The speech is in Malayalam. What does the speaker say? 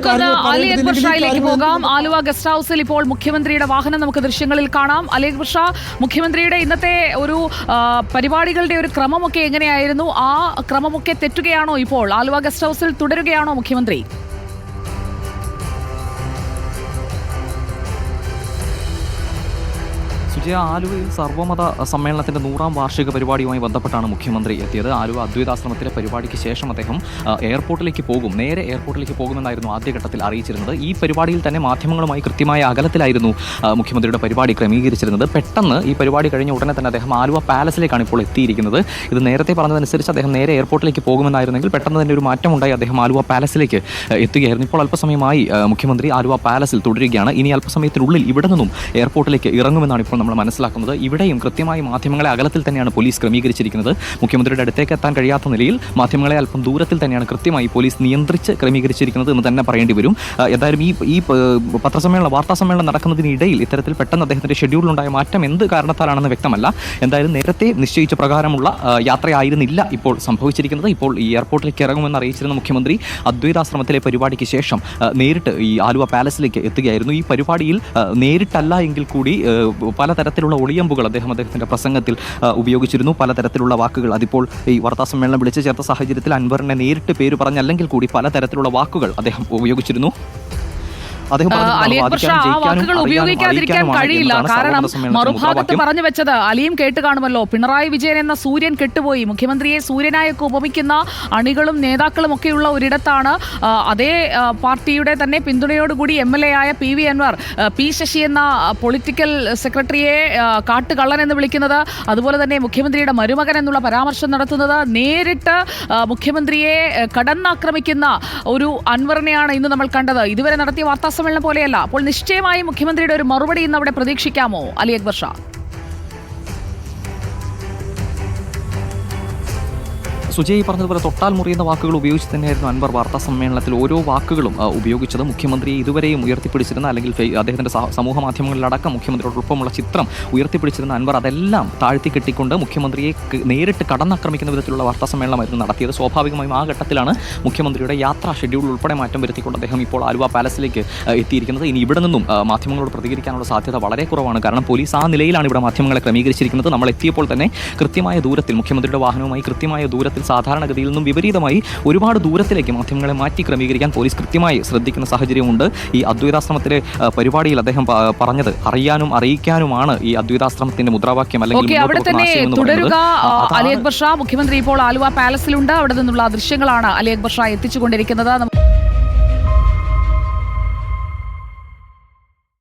നമുക്കൊന്ന് അലി അക്ബർ ഷായിലേക്ക് പോകാം. ആലുവ ഗസ്റ്റ് ഹൗസിൽ ഇപ്പോൾ മുഖ്യമന്ത്രിയുടെ വാഹനം നമുക്ക് ദൃശ്യങ്ങളിൽ കാണാം. അലി അക്ബർ ഷാ മുഖ്യമന്ത്രിയുടെ ഇന്നത്തെ ഒരു പരിപാടികളുടെ ഒരു ക്രമമൊക്കെ എങ്ങനെയായിരുന്നു? ആ ക്രമമൊക്കെ തെറ്റുകയാണോ ഇപ്പോൾ? ആലുവ ഗസ്റ്റ് ഹൗസിൽ തുടരുകയാണോ മുഖ്യമന്ത്രി? സുജയ ആലുവയിൽ സർവമത സമ്മേളനത്തിന്റെ നൂറാം വാർഷിക പരിപാടിയുമായി ബന്ധപ്പെട്ടാണ് മുഖ്യമന്ത്രി എത്തിയത്. ആലുവ അദ്വൈതാശ്രമത്തിലെ പരിപാടിക്ക് ശേഷം അദ്ദേഹം എയർപോർട്ടിലേക്ക് പോകും. നേരെ എയർപോർട്ടിലേക്ക് പോകുമെന്നായിരുന്നു ആദ്യഘട്ടത്തിൽ അറിയിച്ചിരുന്നത്. ഈ പരിപാടിയിൽ തന്നെ മാധ്യമങ്ങളുമായി കൃത്യമായ അകലത്തിലായിരുന്നു മുഖ്യമന്ത്രിയുടെ പരിപാടി ക്രമീകരിച്ചിരുന്നത്. പെട്ടെന്ന് ഈ പരിപാടി കഴിഞ്ഞ ഉടനെ തന്നെ അദ്ദേഹം ആലുവ പാലസിലേക്കാണ് ഇപ്പോൾ എത്തിയിരിക്കുന്നത്. ഇത് നേരത്തെ പറഞ്ഞതനുസരിച്ച് അദ്ദേഹം നേരെ എയർപോർട്ടിലേക്ക് പോകുമെന്നായിരുന്നെങ്കിൽ പെട്ടെന്ന് തന്നെ ഒരു മാറ്റമുണ്ടായി അദ്ദേഹം ആലുവ പാലസിലേക്ക് എത്തുകയായിരുന്നു. ഇപ്പോൾ അല്പസമയമായി മുഖ്യമന്ത്രി ആലുവ പാലസിൽ തുടരുകയാണ്. ഇനി അല്പസമയത്തിനുള്ളിൽ ഇവിടെ നിന്നും എയർപോർട്ടിലേക്ക് ഇറങ്ങുമെന്നാണ് ഇപ്പോൾ നമ്മൾ മനസ്സിലാക്കുന്നത്. ഇവിടെയും കൃത്യമായി മാധ്യമങ്ങളെ അകലത്തിൽ തന്നെയാണ് പോലീസ് ക്രമീകരിച്ചിരിക്കുന്നത്. മുഖ്യമന്ത്രിയുടെ അടുത്തേക്ക് എത്താൻ കഴിയാത്ത നിലയിൽ മാധ്യമങ്ങളെ അല്പം ദൂരത്തിൽ തന്നെയാണ് കൃത്യമായി പോലീസ് നിയന്ത്രിച്ച് ക്രമീകരിച്ചിരിക്കുന്നത് എന്ന് തന്നെ പറയേണ്ടി വരും. ഏതായാലും ഈ ഈ പത്രസമ്മേളനം വാർത്താ സമ്മേളനം നടക്കുന്നതിനിടയിൽ ഇത്തരത്തിൽ പെട്ടെന്ന് അദ്ദേഹത്തിന്റെ ഷെഡ്യൂളിലുണ്ടായ മാറ്റം എന്ത് കാരണത്താലാണെന്ന് വ്യക്തമല്ല. എന്തായാലും നേരത്തെ നിശ്ചയിച്ച പ്രകാരമുള്ള യാത്രയായിരുന്നില്ല ഇപ്പോൾ സംഭവിച്ചിരിക്കുന്നത്. ഇപ്പോൾ ഈ എയർപോർട്ടിലേക്ക് ഇറങ്ങുമെന്ന് അറിയിച്ചിരുന്ന മുഖ്യമന്ത്രി അദ്വൈതാശ്രമത്തിലെ പരിപാടിക്ക് ശേഷം നേരിട്ട് ഈ ആലുവ പാലസിലേക്ക് എത്തുകയായിരുന്നു. ഈ പരിപാടിയിൽ നേരിട്ടല്ല എങ്കിൽ കൂടി ആ, പലതരത്തിലുള്ള ഒളിയമ്പുകൾ അദ്ദേഹം അദ്ദേഹത്തിന്റെ പ്രസംഗത്തിൽ ഉപയോഗിച്ചിരുന്നു. പലതരത്തിലുള്ള വാക്കുകൾ. അതിപ്പോൾ ഈ വാർത്താ സമ്മേളനം വിളിച്ചു ചേർത്ത സാഹചര്യത്തിൽ അൻവറിനെ നേരിട്ട് പേര് പറഞ്ഞല്ലെങ്കിൽ കൂടി പലതരത്തിലുള്ള വാക്കുകൾ അദ്ദേഹം ഉപയോഗിച്ചിരുന്നു. ആ, വാക്കുകൾ ഉപയോഗിക്കാതിരിക്കാൻ കഴിയില്ല. കാരണം മറുഭാഗത്ത് പറഞ്ഞു വെച്ചത് അലിയും കേട്ട് കാണുമല്ലോ. പിണറായി വിജയൻ എന്ന സൂര്യൻ കെട്ടുപോയി. മുഖ്യമന്ത്രിയെ സൂര്യനായൊക്കെ ഉപമിക്കുന്ന അണികളും നേതാക്കളും ഒക്കെയുള്ള ഒരിടത്താണ് അതേ പാർട്ടിയുടെ തന്നെ പിന്തുണയോടുകൂടി എം എൽ എ ആയ P V Anvar P Sasi എന്ന പൊളിറ്റിക്കൽ സെക്രട്ടറിയെ കാട്ടുകള്ളൻ എന്ന് വിളിക്കുന്നത് അതുപോലെ തന്നെ മുഖ്യമന്ത്രിയുടെ മരുമകൻ എന്നുള്ള പരാമർശം നടത്തുന്നത് നേരിട്ട് മുഖ്യമന്ത്രിയെ കടന്നാക്രമിക്കുന്ന ഒരു അൻവറിനെയാണ് ഇന്ന് നമ്മൾ കണ്ടത്. ഇതുവരെ നടത്തിയ വാർത്താ സമ്മേളനം പോലെയല്ല. അപ്പോൾ നിശ്ചയമായും മുഖ്യമന്ത്രിയുടെ ഒരു മറുപടി ഇന്ന് അവിടെ പ്രതീക്ഷിക്കാമോ? അലി അക്ബർ ഷാ. സുജയ് പറഞ്ഞതുപോലെ തൊട്ടാൽ മുറിയുന്ന വാക്കുകൾ ഉപയോഗിച്ച് തന്നെയായിരുന്നു അൻവർ വാർത്താ സമ്മേളനത്തിൽ ഓരോ വാക്കുകളും ഉപയോഗിച്ചത്. മുഖ്യമന്ത്രിയെ ഇതുവരെയും ഉയർത്തിപ്പിടിച്ചിരുന്ന അല്ലെങ്കിൽ അദ്ദേഹത്തിന്റെ സമൂഹ മാധ്യമങ്ങളിലടക്കം മുഖ്യമന്ത്രിയോടൊപ്പമുള്ള ചിത്രം ഉയർത്തിപ്പിടിച്ചിരുന്ന അൻവർ അതെല്ലാം താഴ്ത്തി കെട്ടിക്കൊണ്ട് മുഖ്യമന്ത്രിയെ നേരിട്ട് കടന്നാക്രമിക്കുന്ന വിധത്തിലുള്ള വാർത്താ സമ്മേളനമായിരുന്നു നടത്തിയത്. സ്വാഭാവികമായും ആ ഘട്ടത്തിലാണ് മുഖ്യമന്ത്രിയുടെ യാത്രാ ഷെഡ്യൂൾ ഉൾപ്പെടെ മാറ്റം വരുത്തിക്കൊണ്ട് അദ്ദേഹം ഇപ്പോൾ ആലുവ പാലസിലേക്ക് എത്തിയിരിക്കുന്നത്. ഇനി ഇവിടെ നിന്നും മാധ്യമങ്ങളോട് പ്രതികരിക്കാനുള്ള സാധ്യത വളരെ കുറവാണ്. കാരണം പോലീസ് ആ നിലയിലാണ് ഇവിടെ മാധ്യമങ്ങളെ ക്രമീകരിച്ചിരിക്കുന്നത്. നമ്മൾ എത്തിയപ്പോൾ തന്നെ കൃത്യമായ ദൂരത്തിൽ മുഖ്യമന്ത്രിയുടെ വാഹനവുമായി കൃത്യമായ ദൂരത്തിൽ സാധാരണഗതിയിൽ നിന്നും വിപരീതമായി ഒരുപാട് ദൂരത്തിലേക്ക് മാധ്യമങ്ങളെ മാറ്റി ക്രമീകരിക്കാൻ പോലീസ് കൃത്യമായി ശ്രദ്ധിക്കുന്ന സാഹചര്യമുണ്ട്. ഈ അദ്വൈതാശ്രമത്തിലെ പരിപാടിയിൽ അദ്ദേഹം പറഞ്ഞത് അറിയാനും അറിയിക്കാനുമാണ് ഈ അദ്വൈതാശ്രമത്തിന്റെ മുദ്രാവാക്യം അല്ലെങ്കിൽ അവിടെ തന്നെ തുടരുക. അലി അക്ബർ ഷാ മുഖ്യമന്ത്രി ഇപ്പോൾ ആലുവ പാലസിലുണ്ട്. അവിടെ നിന്നുള്ള ദൃശ്യങ്ങളാണ് അലി അക്ബർ ഷാ എത്തിച്ചുകൊണ്ടിരിക്കുന്നത്.